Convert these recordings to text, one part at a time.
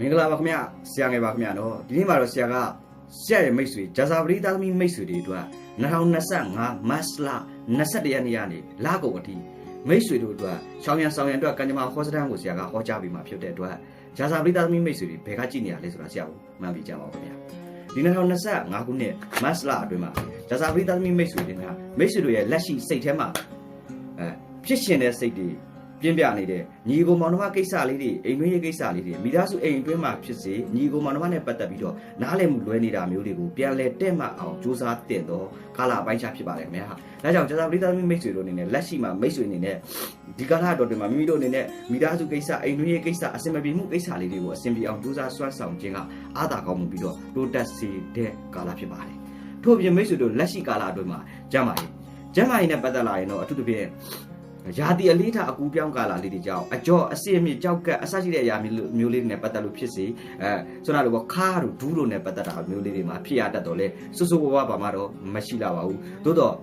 မင်္ဂလာပါခင်ဗျဆရာငယ်ပါခင်ဗျနော်ဒီနေ့မှာတော့ဆရာကဆရာရဲ့မိတ်ဆွေဂျာဇာပရိသားသမီးမိတ်ဆွေတွေအတွက်2025မတ်လ21ရက်နေ့ကနေလကုန်အထိမိတ်ဆွေတို့အတွက်ရှောင်းရံဆောင်ရံအတွက်ကံကြမ္မာဟောစတန်ကိုဆရာကဟောကြားပေးมาဖြစ်တဲ့အတွက်ဂျာဇာပရိသားသမီးမိတ်ဆွေတွေဘယ်ကကြည့်နေရလဲဆိုတာဆရာကိုမှန်ပြီးကြပါဦးခင်ဗျဒီ2025ခုနှစ်မတ်လအတွင်းမှာဂျာဇာပရိသားသမီးမိတ်ဆွေတွေကမိတ်ဆွေတို့ရဲ့လက်ရှိစိတ်ထဲမှာအဲဖြစ်ရှင်တဲ့စိတ်တွေ ပြင်းပြနေတဲ့ညီကိုမောင်နှမကိစ္စလေးတွေအိမ်တွင်းရေးကိစ္စလေးတွေမိသားစုအိမ်အတွင်းမှာဖြစ်စေညီကိုမောင်နှမနဲ့ပတ်သက်ပြီးတော့နားလည်မှုလွဲနေတာမျိုးတွေကိုပြန်လဲတဲ့မှအောင်စူးစမ်းတင်တော့ကာလာအပိုင်းခြားဖြစ်ပါတယ်ခင်ဗျာ။ဒါကြောင့်ကျသာပရိသတ်မိတ်ဆွေတို့အနေနဲ့လက်ရှိမှာမိတ်ဆွေအနေနဲ့ဒီကာလတော်တွင်မှာမိမိတို့အနေနဲ့မိသားစုကိစ္စအိမ်တွင်းရေးကိစ္စအစင်မပြေမှုကိစ္စလေးတွေကိုအစင်ပြေအောင်စူးစမ်းဆွမ်းဆောင်ခြင်းကအားသာကောင်းမှုပြီးတော့တိုးတက်စေတဲ့ကာလဖြစ်ပါတယ်။ထို့ပြင်မိတ်ဆွေတို့လက်ရှိကာလအတွင်းမှာကျမ်းမာရေးကျမ်းမာရေးနဲ့ပတ်သက်လာရင်တော့အထူးသဖြင့် ရာသီအလေးထားအကူပြောင်းကာလာလေးတွေကြောင့်အကျော်အစစ်အမြစ်ကြောက်ကပ်အစရှိတဲ့အရာမျိုးမျိုးလေးတွေနဲ့ပတ်သက်လို့ဖြစ်စေအဲဆိုတော့လို့ခါတို့ဒူးတို့နဲ့ပတ်သက်တာမျိုးလေးတွေမှာဖြစ်ရတတ်တော့လေစွစွဝဝဘာမှတော့မရှိလာပါဘူးသို့တော့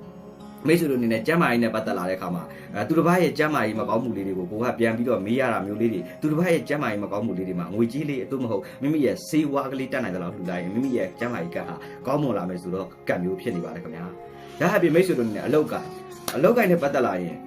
မိတ်ဆွေတို့အနေနဲ့ကျမ်းမာရေးနဲ့ပတ်သက်လာတဲ့အခါမှာအဲသူတစ်ပါးရဲ့ကျမ်းမာရေးမကောင်းမှုလေးတွေကိုကိုကပြန်ပြီးတော့မေးရတာမျိုးလေးတွေသူတစ်ပါးရဲ့ကျမ်းမာရေးမကောင်းမှုလေးတွေမှာငွေကြီးလေးအတူမဟုတ်မိမိရဲ့စေဝါကလေးတက်နိုင်တဲ့လောက်လှူလိုက်ရင်မိမိရဲ့ကျမ်းမာရေးကဟာကောင်းမွန်လာမယ်ဆိုတော့ကတ်မျိုးဖြစ်နေပါတယ်ခင်ဗျာဒါဟာပြင်မိတ်ဆွေတို့အနေနဲ့အလောက်က အလောက်ကနဲ့ပတ်သက်လာရင်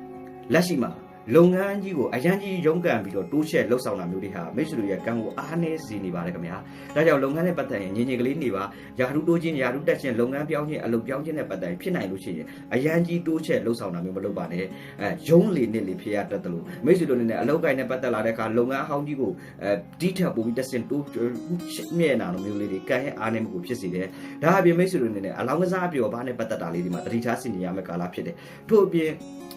လက်ရှိမှာလုပ်ငန်းကြီးကိုအရန်ကြီးရုန်းကန်ပြီးတော့တိုးချဲ့လှုပ်ဆောင်တာမျိုးတွေဟာမိတ်ဆွေတို့ရဲ့ကံကိုအားနည်းစေနေပါတယ်ခင်ဗျာ။ဒါကြောင့်လုပ်ငန်းနဲ့ပတ်သက်ရင်ငြင်းငြင်းကလေးနေပါယာရုတိုးချင်းယာရုတက်ချင်းလုပ်ငန်းပြောင်းချင်းအလုပ်ပြောင်းချင်းနဲ့ပတ်သက်ရင်ဖြစ်နိုင်လို့ရှိရင်အရန်ကြီးတိုးချဲ့လှုပ်ဆောင်တာမျိုးမလုပ်ပါနဲ့။အဲရုံးလေနဲ့လေဖြစ်ရတတ်တယ်လို့မိတ်ဆွေတို့အနေနဲ့အလုပ်ကိုင်းနဲ့ပတ်သက်လာတဲ့အခါလုပ်ငန်းအဟောင်းကြီးကိုအဲဒီထက်ပိုပြီးတက်စင်တိုးမြဲနာလိုမျိုးလေးတွေကံရဲ့အားနည်းမှုကိုဖြစ်စေတယ်။ဒါအပြင်မိတ်ဆွေတို့အနေနဲ့အလောင်းကစားအပျော်ပါနဲ့ပတ်သက်တာလေးဒီမှာတတိထားစင်နေရမယ့်ကာလဖြစ်တယ်။ထို့အပြင်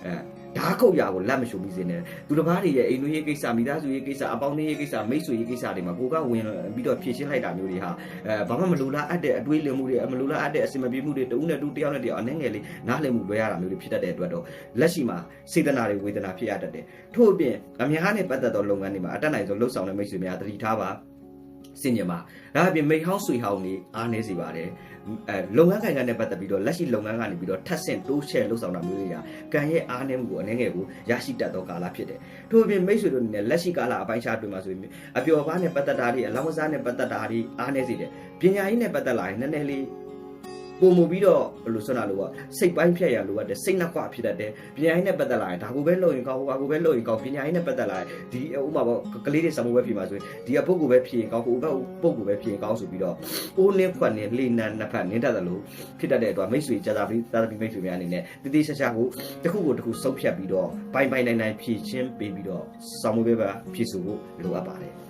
အဲ ဓာတ်ခုတ်ရာကိုလက်မရှုမိစေနဲ့သူတစ်ပါးတွေရဲ့အိမ်တွင်းရေးကိစ္စမိသားစုရေးကိစ္စအပေါင်းအသင်းရေးကိစ္စမိတ်ဆွေရေးကိစ္စတွေမှာကိုကဝင်ပြီးတော့ဖြည့်ရှင်းလိုက်တာမျိုးတွေဟာအဲဘာမှမလိုလားအပ်တဲ့အတွေးလင်မှုတွေမလိုလားအပ်တဲ့အစင်မပြေမှုတွေတဦးနဲ့တူတယောက်နဲ့တယောက်အနှဲငယ်လေးနားလည်မှုလွဲရတာမျိုးတွေဖြစ်တတ်တဲ့အတွက်တော့လက်ရှိမှာစေတနာတွေဝေဒနာဖြစ်ရတတ်တယ်ထို့အပြင်အများနဲ့ပတ်သက်သောလုပ်ငန်းတွေမှာအတက်နိုင်ဆုံးလှုပ်ဆောင်တဲ့မိတ်ဆွေများတတိထားပါစင်ကြမှာဒါအပြင်မိဟောင်းဆွေဟောင်းနေအားနေစီပါတယ် အဲလုပ်ငန်းကိုင်ကနဲ့ပတ်သက်ပြီးတော့လက်ရှိလုပ်ငန်းကနေပြီးတော့ထပ်ဆင့်တိုးချဲ့လှုပ်ဆောင်တာမျိုးတွေကကံရဲ့အားနည်းမှုကိုအနေငယ်ကိုရရှိတတ်သောကာလဖြစ်တယ်။ထို့အပြင်မိတ်ဆွေတို့အနေနဲ့လက်ရှိကာလအပိုင်းခြားတွင်မှာဆိုရင်အပျော်ပါးနဲ့ပတ်သက်တာတွေအလောင်းကစားနဲ့ပတ်သက်တာတွေအားနည်းစေတယ်။ပညာရေးနဲ့ပတ်သက်လာရင်နည်းနည်းလေး ပုံမူပြီးတော့ဘယ်လိုဆွမ်းတာလို့ကစိတ်ပိုင်းဖြတ်ရလို့ကတဲ့စိတ်နှက်ကွဖြစ်တတ်တယ်ပညာရေးနဲ့ပတ်သက်လာရင်ဒါကိုပဲလုပ်ရင်ကောင်းဟိုကိုပဲလုပ်ရင်ကောင်းပညာရေးနဲ့ပတ်သက်လာရင်ဒီဥမာပေါ့ကလေးတွေစမှုပဲဖြစ်မှာဆိုရင်ဒီအပုတ်ကိုပဲဖြစ်ရင်ကောင်းဟိုဘက်ပုတ်ကိုပဲဖြစ်ရင်ကောင်းဆိုပြီးတော့အိုးနှင်းခွက်နှင်းလှေနံနှစ်ဖက်နင်းတတ်တယ်လို့ဖြစ်တတ်တဲ့အတွက်မိတ်ဆွေကြာသာပြီးသာသမီမိတ်ဆွေများအနေနဲ့တတိချာချာကိုတစ်ခုကိုတစ်ခုစုပ်ဖြတ်ပြီးတော့ပိုင်ပိုင်နိုင်နိုင်ဖြည့်ချင်းပေးပြီးတော့စမှုပဲပဲဖြည့်ဆိုဖို့လိုအပ်ပါတယ်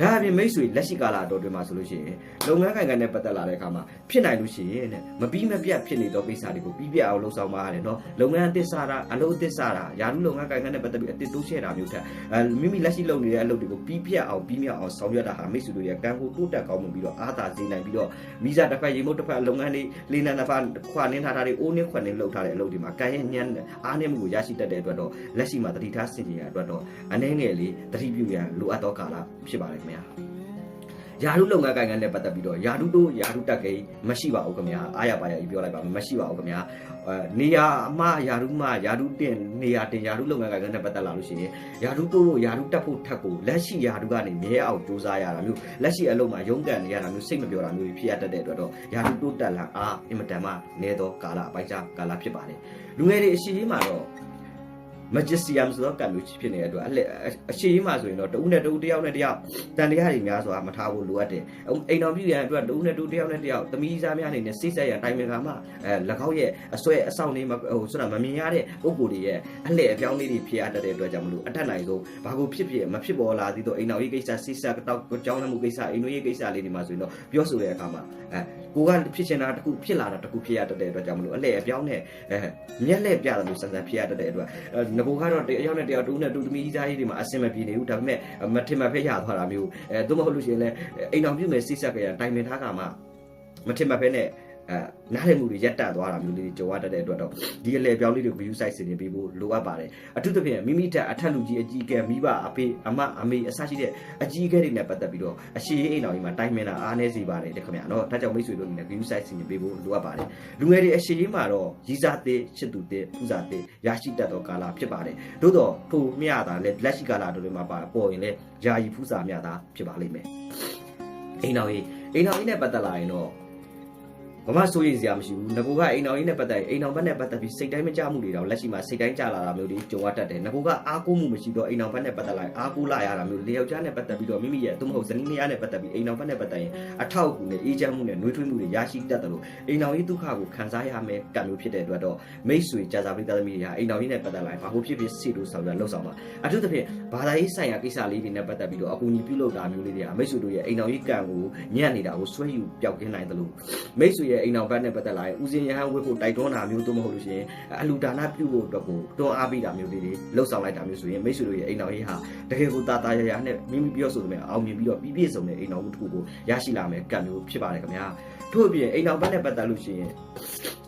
ဒါအပြင်မိတ်ဆွေလက်ရှိကာလအတော်တွင်မှာဆိုလို့ရှိရင်လုပ်ငန်းကိုင်ကနဲ့ပတ်သက်လာတဲ့အခါမှာဖြစ်နိုင်လို့ရှိရင်တဲ့မပြီးမပြတ်ဖြစ်နေသောကိစ္စတွေကိုပြီးပြတ်အောင်လှုပ်ဆောင်ပါရတယ်နော်လုပ်ငန်းအသစ်စားတာအလုပ်အသစ်စားတာယာရုလုပ်ငန်းကိုင်ကနဲ့ပတ်သက်ပြီးအသစ်တိုးချဲ့တာမျိုးထက်အဲမိမိလက်ရှိလုပ်နေတဲ့အလုပ်တွေကိုပြီးပြတ်အောင်ပြီးမြောက်အောင်ဆောင်ရွက်တာဟာမိတ်ဆွေတို့ရဲ့ကံကိုတိုးတက်ကောင်းမှုပြီးတော့အားသာစေနိုင်ပြီးတော့မိစားတစ်ဖက်ရေမုတ်တစ်ဖက်လုပ်ငန်းလေးလေးနံတစ်ဖက်ခွာနင်းထားတာတွေအိုးနင်းခွက်နင်းလုပ်ထားတဲ့အလုပ်တွေမှာကံရဲ့ညံ့အားနည်းမှုကိုရရှိတတ်တဲ့အတွက်တော့လက်ရှိမှာတတိထားဆင်ခြင်ရအတွက်တော့အနေငယ်လေးတတိပြုရန်လိုအပ်သောကာလဖြစ်ပါတယ်ခင်ဗျာယာရုလုပ်ငန်းကိုင်ငန်းနဲ့ပတ်သက်ပြီးတော့ယာရုတို့ယာရုတက်ကိန်းမရှိပါဘူးခင်ဗျာအားရပါရကြီးပြောလိုက်ပါမယ်မရှိပါဘူးခင်ဗျာအဲနေရာအမယာရုမယာရုတင်နေရာတင်ယာရုလုပ်ငန်းကိုင်ငန်းနဲ့ပတ်သက်လာလို့ရှိရင်ယာရုတို့ယာရုတက်ဖို့ထက်ကိုလက်ရှိယာရုကနေမြဲအောင်စူးစမ်းရတာမျိုးလက်ရှိအလုပ်မှာရုန်းကန်နေရတာမျိုးစိတ်မပြောတာမျိုးဖြစ်ရတတ်တဲ့အတွက်တော့ယာရုတို့တက်လာအားအင်မတန်မှနေသောကာလအပိုင်းခြားကာလဖြစ်ပါတယ်လူငယ်တွေအရှိကြီးမှာတော့ magician ဆိုတော့ကံမျိုးဖြစ်နေတဲ့အတွက်အလက်အရှိကြီးမှဆိုရင်တော့တဦးနဲ့တဦးတယောက်နဲ့တယောက်တန်တရားတွေများစွာမထားဖို့လိုအပ်တယ်အိမ်တော်ပြည့်ရန်အတွက်တဦးနဲ့တဦးတယောက်နဲ့တယောက်သမီးစားများအနေနဲ့စိတ်ဆက်ရတိုင်ပင်ကမှအဲ၎င်းရဲ့အဆွဲအဆောင်လေးမဟိုဆိုတာမမြင်ရတဲ့ပုံကိုယ်တွေရဲ့အလှည့်အပြောင်းလေးတွေဖြစ်ရတတ်တဲ့အတွက်ကြောင့်မလို့အထက်နိုင်ဆုံးဘာကိုဖြစ်ဖြစ်မဖြစ်ပေါ်လာသေးတော့အိမ်တော်ရေးကိစ္စစိတ်ဆက်တော့ကြောင်းလည်းမှုကိစ္စအိမ်တော်ရေးကိစ္စလေးတွေမှာဆိုရင်တော့ပြောဆိုတဲ့အခါမှာအဲ ကိုကဖြစ်ချင်တာတခုဖြစ်လာတာတခုဖြစ်ရတတ်တဲ့အတွက်ကြောင့်မလို့အလှည့်အပြောင်းနဲ့အဲမျက်လှည့်ပြတယ်လို့စံစံဖြစ်ရတတ်တဲ့အတွက်ငဘိုကတော့တယောက်နဲ့တယောက်တူနဲ့တူသမီးသားကြီးတွေမှာအဆင်မပြေနေဘူးဒါပေမဲ့မထင်မှဖက်ရသွားတာမျိုးအဲသို့မဟုတ်လို့ရှိရင်လည်းအိမ်တော်ပြုမယ်စိတ်ဆက်ကြရတိုင်ပင်ထားကမှမထင်မှဖက်နဲ့ အဲနားလည်မှုတွေရက်တက်သွားတာမျိုးလေးတွေကြုံရတတ်တဲ့အတွက်တော့ဒီအလေပြောင်းလေးတွေ view site စင်နေပေးဖို့လိုအပ်ပါတယ်အထူးသဖြင့်မိမိတက်အထက်လူကြီးအကြီးအကဲမိဘအဖေအမအမေအစရှိတဲ့အကြီးအကဲတွေနဲ့ပတ်သက်ပြီးတော့အရှိရေးအိမ်တော်ကြီးမှာတိုင်မင်တာအားနည်းစေပါတယ်တဲ့ခင်ဗျာနော်ဒါကြောင့်မိတ်ဆွေတို့အနေနဲ့ view site စင်နေပေးဖို့လိုအပ်ပါတယ်လူငယ်တွေအရှိရေးမှာတော့ရည်စားသေးချစ်သူသေးပူဇာသေးရရှိတတ်သောကာလဖြစ်ပါတယ်သို့တော့ထိုမျှတာလဲလက်ရှိကာလတို့တွေမှာပါပေါ်ရင်လဲယာယီဖူးစာမျှတာဖြစ်ပါလိမ့်မယ်အိမ်တော်ကြီးအိမ်တော်ကြီးနဲ့ပတ်သက်လာရင်တော့ ဘာမှစိုးရိမ်စရာမရှိဘူးငကိုကအိမ်တော်ကြီးနဲ့ပတ်သက်ရင်အိမ်တော်ဘက်နဲ့ပတ်သက်ပြီးစိတ်တိုင်းမကြမှုတွေတော့လက်ရှိမှာစိတ်တိုင်းကြလာတာမျိုးတွေကြုံရတတ်တယ်ငကိုကအားကိုးမှုမရှိတော့အိမ်တော်ဘက်နဲ့ပတ်သက်လာရင်အားကိုးလာရတာမျိုးလေယောက်ျားနဲ့ပတ်သက်ပြီးတော့မိမိရဲ့သို့မဟုတ်ဇနီးမယားနဲ့ပတ်သက်ပြီးအိမ်တော်ဘက်နဲ့ပတ်သက်ရင်အထောက်အကူနဲ့အေးချမ်းမှုနဲ့နှွေးထွေးမှုတွေရရှိတတ်တယ်လို့အိမ်တော်ကြီးဒုက္ခကိုခံစားရမယ်ကံမျိုးဖြစ်တဲ့အတွက်တော့မိတ်ဆွေကြာစာပရိသတ်သမီးတွေဟာအိမ်တော်ကြီးနဲ့ပတ်သက်လာရင်ဘာလို့ဖြစ်ဖြစ်စိတ်လို့ဆောင်ရလှုပ်ဆောင်ပါအထူးသဖြင့်ဘာသာရေးဆိုင်ရာကိစ္စလေးတွေနဲ့ပတ်သက်ပြီးတော့အကူအညီပြုလုပ်တာမျိုးလေးတွေကမိတ်ဆွေတို့ရဲ့အိမ်တော်ကြီးကံကိုညံ့နေတာကိုဆွဲယူပျောက်ကင်းနိုင်တယ်လို့မိတ်ဆွေရဲ့အိမ်တော်ဘက်နဲ့ပတ်သက်လာရင်ဦးစင်ရဟန်းဝတ်ဖို့တိုက်တွန်းတာမျိုးတို့မဟုတ်လို့ရှိရင်အလူဒါနပြုဖို့အတွက်ကိုတွန်းအားပေးတာမျိုးလေးတွေလှုပ်ဆောင်လိုက်တာမျိုးဆိုရင်မိတ်ဆွေတို့ရဲ့အိမ်တော်ကြီးဟာတကယ်ကိုတာတာရရနဲ့မိမိပြောဆိုသမျှအောင်မြင်ပြီးတော့ပြည့်ပြည့်စုံတဲ့အိမ်တော်မှုတစ်ခုကိုရရှိလာမယ်ကံမျိုးဖြစ်ပါတယ်ခင်ဗျာထို့အပြင်အိမ်တော်ဘက်နဲ့ပတ်သက်လို့ရှိရင်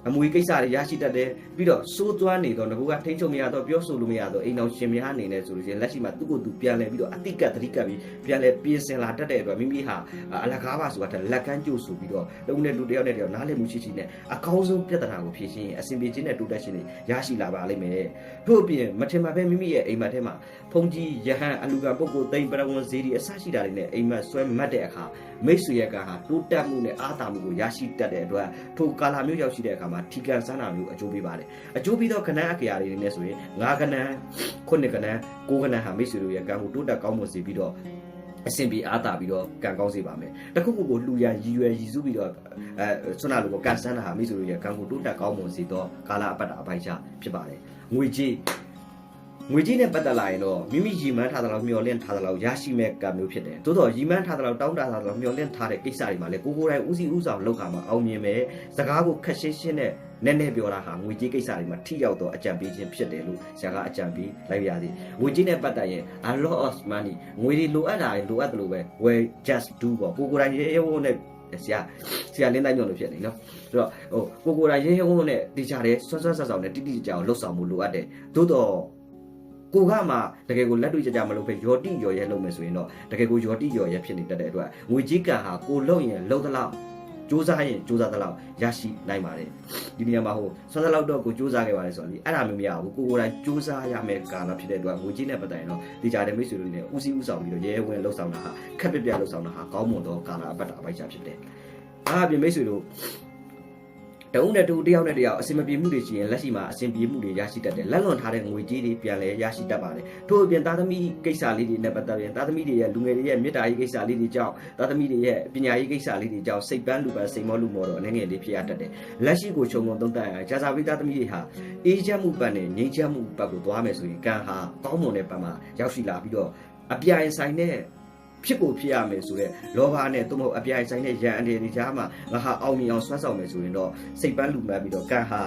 အမွေကိစ္စတွေရရှိတတ်တယ်ပြီးတော့စိုးသွမ်းနေတော့ငကူကထိန်းချုပ်မရတော့ပြောဆိုလို့မရတော့အိမ်တော်ရှင်များအနေနဲ့ဆိုလို့ရှိရင်လက်ရှိမှာသူ့ကိုယ်သူပြန်လဲပြီးတော့အတိတ်ကတတိကပ်ပြီးပြန်လဲပြင်ဆင်လာတတ်တဲ့အတွက်မိမိဟာအလကားပါဆိုတာလက်ကမ်းကြိုးဆိုပြီးတော့လုံနဲ့လူတစ်ယောက်နဲ့တယောက်နားလည်မှုရှိရှိနဲ့အကောင်းဆုံးပြဿနာကိုဖြေရှင်းရင်အဆင်ပြေခြင်းနဲ့တိုးတက်ခြင်းတွေရရှိလာပါလိမ့်မယ်ထို့အပြင်မထင်မှပဲမိမိရဲ့အိမ်မက်ထဲမှာဖုန်ကြီးယဟန်အလူကပုဂ္ဂိုလ်သိမ့်ပရဝဏ်ဇီဒီအစရှိတာတွေနဲ့အိမ်မက်ဆွဲမှတ်တဲ့အခါမိတ်ဆွေရဲ့ကဟာတိုးတက်မှုနဲ့အားသာမှုကိုရရှိတတ်တဲ့အတွက်ထိုကာလာမျိုးရောက်ရှိတဲ့အခါမှာထီကန်စမ်းတာမျိုးအကျိုးပေးပါတယ်အကျိုးပြီးတော့ခဏအခရာတွေနဲ့ဆိုရင်ငါးခဏခုနှစ်ခဏကိုးခဏဟာမိတ်ဆွေတို့ရဲ့ကံကိုတိုးတက်ကောင်းမွန်စေပြီးတော့ အဆင်ပြေအားတာပြီးတော့ကံကောင်းစေပါမယ်တခုခုကိုလှူရန်ရည်ရွယ်ရည်စုပြီးတော့အဲဆွမ်းနာလိုကိုကန်ဆန်းတာဟာမိတ်ဆွေတို့ရဲ့ကံကိုတိုးတက်ကောင်းမွန်စေတော့ကာလာအပတ်တာအပိုင်ချဖြစ်ပါတယ်ငွေကြီးငွေကြီးနဲ့ပတ်သက်လာရင်တော့မိမိရည်မှန်းထားသလောက်မျှော်လင့်ထားသလောက်ရရှိမဲ့ကံမျိုးဖြစ်တယ်။သို့တော့ရည်မှန်းထားသလောက်တောင်းတထားသလောက်မျှော်လင့်ထားတဲ့ကိစ္စတွေမှာလည်းကိုကိုယ်တိုင်ဦးစီးဦးဆောင်လုပ်ခါမှာအောင်မြင်မယ်။စကားကိုခက်ရှင်းရှင်းနဲ့ နည်းနည်းပြောတာဟာငွေကြီးကိစ္စတွေမှာထိရောက်တော့အကြံပေးခြင်းဖြစ်တယ်လို့ဆရာကအကြံပေးလိုက်ရသည်။ငွေကြီးနဲ့ပတ်သက်ရင် a lot of money ငွေတွေလိုအပ်တာတွေလိုအပ်တယ်လို့ပဲ well just do ပေါ့ကိုကိုယ်တိုင်ရေရဲဝုန်းနဲ့ဆရာဆရာလင်းတိုင်းညွန့်လို့ဖြစ်နေနော်ဆိုတော့ဟိုကိုကိုယ်တိုင်ရဲရဲဝုန်းနဲ့တေချာတယ်ဆွတ်ဆွတ်ဆောက်ဆောက်နဲ့တိတိကျကျအောင်လှုပ်ဆောင်မှုလိုအပ်တယ်သို့တော့ကိုကမှတကယ်ကိုလက်တွေ့ကြကြမလုပ်ပဲယော်တိယော်ရဲလုပ်မယ်ဆိုရင်တော့တကယ်ကိုယော်တိယော်ရဲဖြစ်နေတတ်တဲ့အတွက်ငွေကြီးကံဟာကိုလုံရင်လုံသလောက် စူးစမ်းရင်စူးစမ်းသလောက်ရရှိနိုင်ပါတယ်ဒီနေရာမှာဟိုဆွမ်းသလောက်တော့ကိုစူးစမ်းခဲ့ပါတယ်ဆိုတော့လေအဲ့ဒါမျိုးမရဘူးကိုကိုယ်တိုင်စူးစမ်းရမယ်ကာလဖြစ်တဲ့အတွက်ငွေကြီးနဲ့ပတ်သက်ရင်တော့ဒီကြားတဲ့မိတ်ဆွေတို့နဲ့ဦးစီးဦးဆောင်ပြီးတော့ရဲရဲဝင်လှုပ်ဆောင်တာဟာခက်ပြပြလှုပ်ဆောင်တာဟာကောင်းမွန်သောကာလအပတ်တာအပိုက်ချဖြစ်တယ်အားအပြင်မိတ်ဆွေတို့ တအုံးနဲ့တူတယောက်နဲ့တယောက်အစင်မပြေမှုတွေရှိရင်လက်ရှိမှာအစင်ပြေမှုတွေရရှိတတ်တယ်လက်လွန်ထားတဲ့ငွေကြေးတွေပြန်လဲရရှိတတ်ပါတယ်ထို့အပြင်သားသမီးကိစ္စလေးတွေနဲ့ပတ်သက်ရင်သားသမီးတွေရဲ့လူငယ်တွေရဲ့မေတ္တာရေးကိစ္စလေးတွေကြောင့်သားသမီးတွေရဲ့ပညာရေးကိစ္စလေးတွေကြောင့်စိတ်ပန်းလူပန်းစိတ်မောလူမောတော့အနေငယ်လေးဖြစ်ရတတ်တယ်လက်ရှိကိုခြုံငုံသုံးသပ်ရကြာစာပိသားသမီးတွေဟာအေးချမ်းမှုပတ်နဲ့ငြိမ်းချမ်းမှုပတ်ကိုသွားမယ်ဆိုရင်ကံဟာကောင်းမွန်တဲ့ပတ်မှာရောက်ရှိလာပြီးတော့အပြိုင်ဆိုင်တဲ့ ဖြစ်ကိုဖြစ်ရမယ်ဆိုတော့လောဘနဲ့သို့မဟုတ်အပြိုင်ဆိုင်တဲ့ရန်အနေတွေကြားမှာငါဟာအောင်မြင်အောင်ဆွမ်းဆောင်မယ်ဆိုရင်တော့စိတ်ပန်းလူမှတ်ပြီးတော့ကံဟာ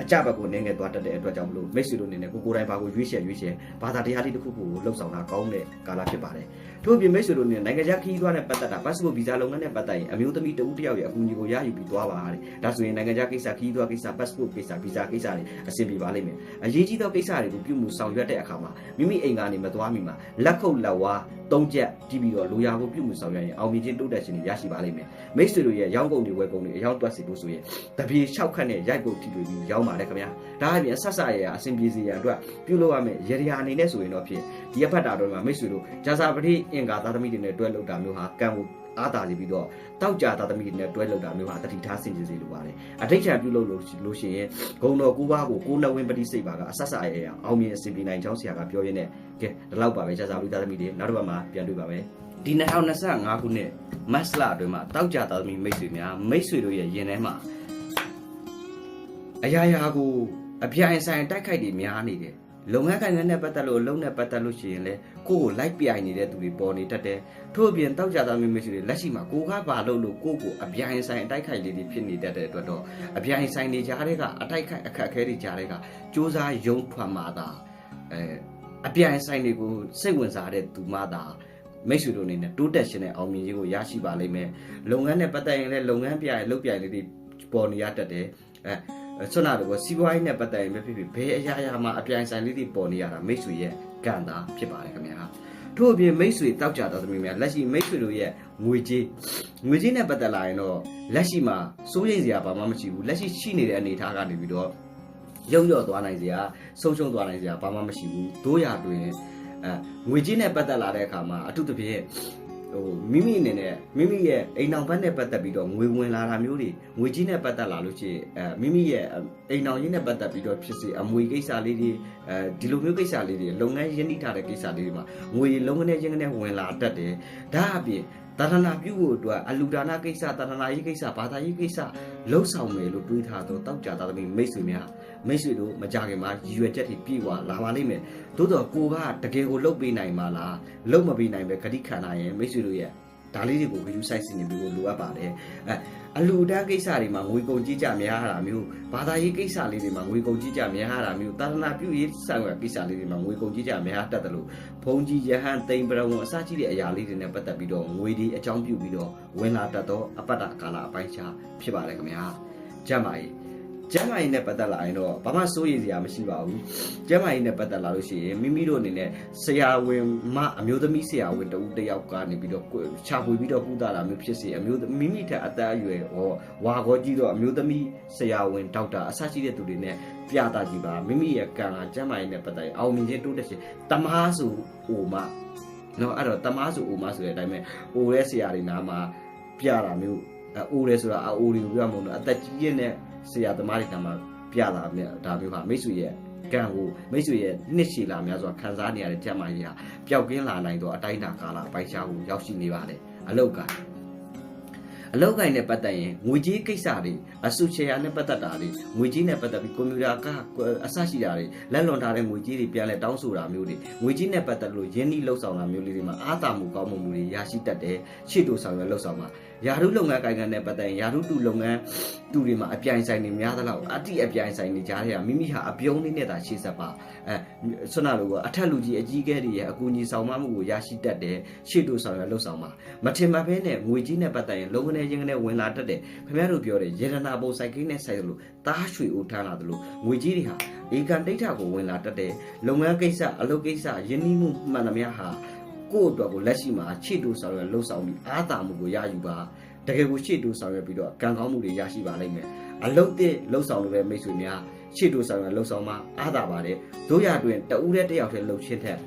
အကြဘက်ကိုနည်းငယ်သွားတတ်တဲ့အတွက်ကြောင့်မလို့မိတ်ဆွေတို့အနေနဲ့ကိုကိုယ်တိုင်ဘာကိုရွေးချယ်ရွေးချယ်ဘာသာတရားလေးတစ်ခုခုကိုလှုပ်ဆောင်တာကောင်းတဲ့ကာလဖြစ်ပါတယ် ထို့ပြင်မိတ်ဆွေတို့အနေနဲ့နိုင်ငံခြားခရီးသွားနဲ့ပတ်သက်တာ passport visa လုပ်ငန်းနဲ့ပတ်သက်ရင်အမျိုးသမီးတဦးတစ်ယောက်ရဲ့အကူအညီကိုရယူပြီးသွားပါရတယ်ဒါဆိုရင်နိုင်ငံခြားကိစ္စခရီးသွားကိစ္စ passport ကိစ္စ visa ကိစ္စတွေအဆင်ပြေပါလိမ့်မယ်အရေးကြီးသောကိစ္စတွေကိုပြုမှုဆောင်ရွက်တဲ့အခါမှာမိမိအိမ်ကနေမသွားမီမှာလက်ခုပ်လက်ဝါးသုံးချက်ကြည့်ပြီးတော့လိုရာကိုပြုမှုဆောင်ရွက်ရင်အောင်မြင်ခြင်းတိုးတက်ခြင်းတွေရရှိပါလိမ့်မယ်မိတ်ဆွေတို့ရဲ့ရောင်းကုန်တွေဝယ်ကုန်တွေအရောက်တွက်စီဖို့ဆိုရင်တပြေလျှောက်ခတ်နဲ့ရိုက်ကုန်ထီတွေပြီးရောင်းပါတယ်ခင်ဗျာဒါအပြင်ဆက်ဆရရအဆင်ပြေစေရအတွက်ပြုလုပ်ရမယ်ရရအနေနဲ့ဆိုရင်တော့ဖြစ်ဒီအဖက်တာတော့မှာမိတ်ဆွေတို့ဂျာစာပတိအင်္ဂါသားသမီးတွေနဲ့တွဲလုပ်တာမျိုးဟာကံကိုအားသာစီပြီးတော့တောက်ကြသားသမီးတွေနဲ့တွဲလုပ်တာမျိုးဟာတတိထားဆင်ခြင်စေလိုပါတယ်အထိတ်ချံပြုလုပ်လို့လို့ရှိရင်ဂုံတော်ကိုပါကိုကိုနဝင်းပတိစိတ်ပါကအဆက်ဆက်ရရအောင်မြင်အစီပြေနိုင်ချောင်းဆရာကပြောရင်းနဲ့ကဲဒီလောက်ပါပဲဂျာစာပတိသားသမီးတွေနောက်တစ်ပတ်မှာပြန်တွေ့ပါမယ်ဒီ2025ခုနှစ်မတ်လအတွင်းမှာတောက်ကြသားသမီးမိတ်ဆွေများမိတ်ဆွေတို့ရဲ့ရင်ထဲမှာအရာရာကိုအပြိုင်ဆိုင်တိုက်ခိုက်တွေများနေတယ် လုပ်ငန်းကိုင်ငန်းနဲ့ပတ်သက်လို့အလုံးနဲ့ပတ်သက်လို့ရှိရင်လေကိုယ့်ကိုလိုက်ပြိုင်နေတဲ့သူတွေပေါ်နေတတ်တယ်ထို့အပြင်တောက်ကြသားမျိုးမျိုးရှိတယ်လက်ရှိမှာကိုကဘာလုပ်လို့ကိုယ့်ကိုအပြိုင်ဆိုင်အတိုက်ခိုက်လေးတွေဖြစ်နေတတ်တဲ့အတွက်တော့အပြိုင်ဆိုင်နေကြတဲ့ကအတိုက်ခိုက်အခက်အခဲတွေကြားတဲ့ကစူးစမ်းယုံထွက်မှာသာအဲအပြိုင်ဆိုင်တွေကိုစိတ်ဝင်စားတဲ့သူမှသာမိတ်ဆွေတို့အနေနဲ့တိုးတက်ရှင်တဲ့အောင်မြင်ခြင်းကိုရရှိပါလိမ့်မယ်လုပ်ငန်းနဲ့ပတ်သက်ရင်လည်းလုပ်ငန်းပြရလုပ်ပြရလေးတွေပေါ်နေရတတ်တယ်အဲ ဆွမ်းနာတော့စီးပွားရေးနဲ့ပတ်သက်ရင်ပဲဖြစ်ဖြစ်ဘယ်အရာရာမှာအပြိုင်ဆိုင်လေးတွေပေါ်နေရတာမိတ်ဆွေရဲ့ကံတာဖြစ်ပါတယ်ခင်ဗျာထို့အပြင်မိတ်ဆွေတောက်ကြတော်သမီးများလက်ရှိမိတ်ဆွေတို့ရဲ့ငွေကြေးငွေကြေးနဲ့ပတ်သက်လာရင်တော့လက်ရှိမှာစိုးရိမ်စရာဘာမှမရှိဘူးလက်ရှိရှိနေတဲ့အနေအထားကနေပြီးတော့ရုပ်ရော့သွားနိုင်စရာဆုံးရှုံးသွားနိုင်စရာဘာမှမရှိဘူးတို့ရတွင်အဲငွေကြေးနဲ့ပတ်သက်လာတဲ့အခါမှာအထူးသဖြင့် ဟိုမိမိအနေနဲ့မိမိရဲ့အိမ်အောင်ဘက်နဲ့ပတ်သက်ပြီးတော့ငွေဝင်လာတာမျိုးတွေငွေကြီးနဲ့ပတ်သက်လာလို့ရှိရင်အဲမိမိရဲ့အိမ်အောင်ရင်းနဲ့ပတ်သက်ပြီးတော့ဖြစ်စေအမွေကိစ္စလေးတွေအဲဒီလိုမျိုးကိစ္စလေးတွေလုပ်ငန်းရင်းနှီးထားတဲ့ကိစ္စလေးတွေမှာငွေလုံးကနေချင်းကနေဝင်လာတတ်တယ်ဒါအပြင်တရဏပြုဖို့အတွက်အလူဒါနကိစ္စတရဏရေးကိစ္စဘာသာရေးကိစ္စလှုပ်ဆောင်မယ်လို့တွေးထားတော့တောက်ကြတာသမီးမိတ်ဆွေများ မိတ်ဆွေတို့မကြခင်မှာရည်ရွယ်ချက်တွေပြည့်ဝလာပါလိမ့်မယ်သို့တော့ကိုကတကယ်ကိုလှုပ်ပေးနိုင်မှာလားလှုပ်မပေးနိုင်ပဲဂတိခံနိုင်ရင်မိတ်ဆွေတို့ရဲ့ဒါလေးတွေကိုဂရုစိုက်စင်နေပြီးလိုအပ်ပါတယ်အဲအလူတန်းကိစ္စတွေမှာငွေကုန်ကြီးကြများတာမျိုးဘာသာရေးကိစ္စလေးတွေမှာငွေကုန်ကြီးကြများတာမျိုးတာသနာပြုရေးဆောင်ရကိစ္စလေးတွေမှာငွေကုန်ကြီးကြများတတ်တယ်လို့ဘုံကြီးယဟန်တိန်ပရဝံအစကြီးတဲ့အရာလေးတွေနဲ့ပတ်သက်ပြီးတော့ငွေတွေအကြောင်းပြုပြီးတော့ဝင်လာတတ်သောအပတ္တကာလအပိုင်းခြားဖြစ်ပါတယ်ခင်ဗျာကြမ်းပါရေး ကျမ်းမာရေးနဲ့ပတ်သက်လာရင်တော့ဘာမှစိုးရိမ်စရာမရှိပါဘူးကျမ်းမာရေးနဲ့ပတ်သက်လာလို့ရှိရင်မိမိတို့အနေနဲ့ဆရာဝန်မအမျိုးသမီးဆရာဝန်တဦးတစ်ယောက်ကနေပြီးတော့ခြာပွေပြီးတော့ကုသတာမျိုးဖြစ်စေအမျိုးမိမိထက်အသက်အရွယ်ဟောဝါခေါ်ကြီးတော့အမျိုးသမီးဆရာဝန်ဒေါက်တာအစရှိတဲ့သူတွေနဲ့ပြတာကြည့်ပါမိမိရဲ့ကံကကျမ်းမာရေးနဲ့ပတ်သက်ရင်အောင်မြင်ခြင်းတိုးတက်ခြင်းတမားဆိုအိုမနော်အဲ့တော့တမားဆိုအိုမဆိုတဲ့အတိုင်းပဲအိုတဲ့ဆရာတွေနားမှာပြတာမျိုးအိုတယ်ဆိုတာအိုတွေကိုပြောမှာမဟုတ်ဘူးအသက်ကြီးရဲ့နဲ့ ဆရာသမားတွေနားမှာပြတာမြဒါမျိုးဟာမိတ်ဆွေရဲ့ကံကိုမိတ်ဆွေရဲ့နှစ်ရှည်လာများစွာခံစားနေရတဲ့ကြမ်းမာရေးဟာပျောက်ကင်းလာနိုင်တော့အတိုင်းအတာကာလပိုင်ရှားကိုရောက်ရှိနေပါတယ်အလောက်ကအလောက်ကိုင်းနဲ့ပတ်သက်ရင်ငွေကြေးကိစ္စတွေအစုချေယာနဲ့ပတ်သက်တာတွေငွေကြေးနဲ့ပတ်သက်ပြီးကွန်ပျူတာကအစရှိတာတွေလက်လွန်ထားတဲ့ငွေကြေးတွေပြန်လဲတောင်းဆိုတာမျိုးတွေငွေကြေးနဲ့ပတ်သက်လို့ရင်းနှီးလှုပ်ဆောင်တာမျိုးလေးတွေမှာအားသာမှုကောင်းမှုတွေရရှိတတ်တယ်ရှေ့တိုးဆောင်ရလှုပ်ဆောင်မှာယာရုလုပ်ငန်းကိုင်ကန်နဲ့ပတ်သက်ရင်ယာရုတူလုပ်ငန်း တူတွေမှာအပြိုင်ဆိုင်နေများသလောက်အတိအပြိုင်ဆိုင်နေကြတဲ့ကမိမိဟာအပြုံးလေးနဲ့သာရှေ့ဆက်ပါအဲဆွမ်းနာလိုကအထက်လူကြီးအကြီးကဲတွေရဲ့အကူအညီဆောင်မမှုကိုရရှိတတ်တယ်ရှေ့တိုးဆောင်ရလှုပ်ဆောင်မှာမထင်မှတ်ဘဲနဲ့ငွေကြီးနဲ့ပတ်သက်ရင်လုံကနေချင်းကနေဝင်လာတတ်တယ်ခင်ဗျားတို့ပြောတဲ့ရေဒနာပုံစိုက်ကိန်းနဲ့ဆိုင်တယ်လို့တားရွှေဦးထမ်းလာတယ်လို့ငွေကြီးတွေဟာဧကန်ဒိဋ္ဌကိုဝင်လာတတ်တယ်လုပ်ငန်းကိစ္စအလုပ်ကိစ္စယင်းနှီးမှုမှန်သမျှဟာကိုယ့်အတွက်ကိုလက်ရှိမှာခြေတူဆောင်ရလှုပ်ဆောင်ပြီးအားသာမှုကိုရယူပါ တကယ်ကိုရှေ့တူဆောင်ရပြီးတော့ကံကောင်းမှုတွေရရှိပါလိမ့်မယ်အလုတ်တဲ့လှုပ်ဆောင်လို့ပဲမိတ်ဆွေများရှေ့တူဆောင်ရလှုပ်ဆောင်မှာအားသာပါတယ်တို့ရတွင်တဦးနဲ့တယောက်တည်းလှုပ်ချင်းထက်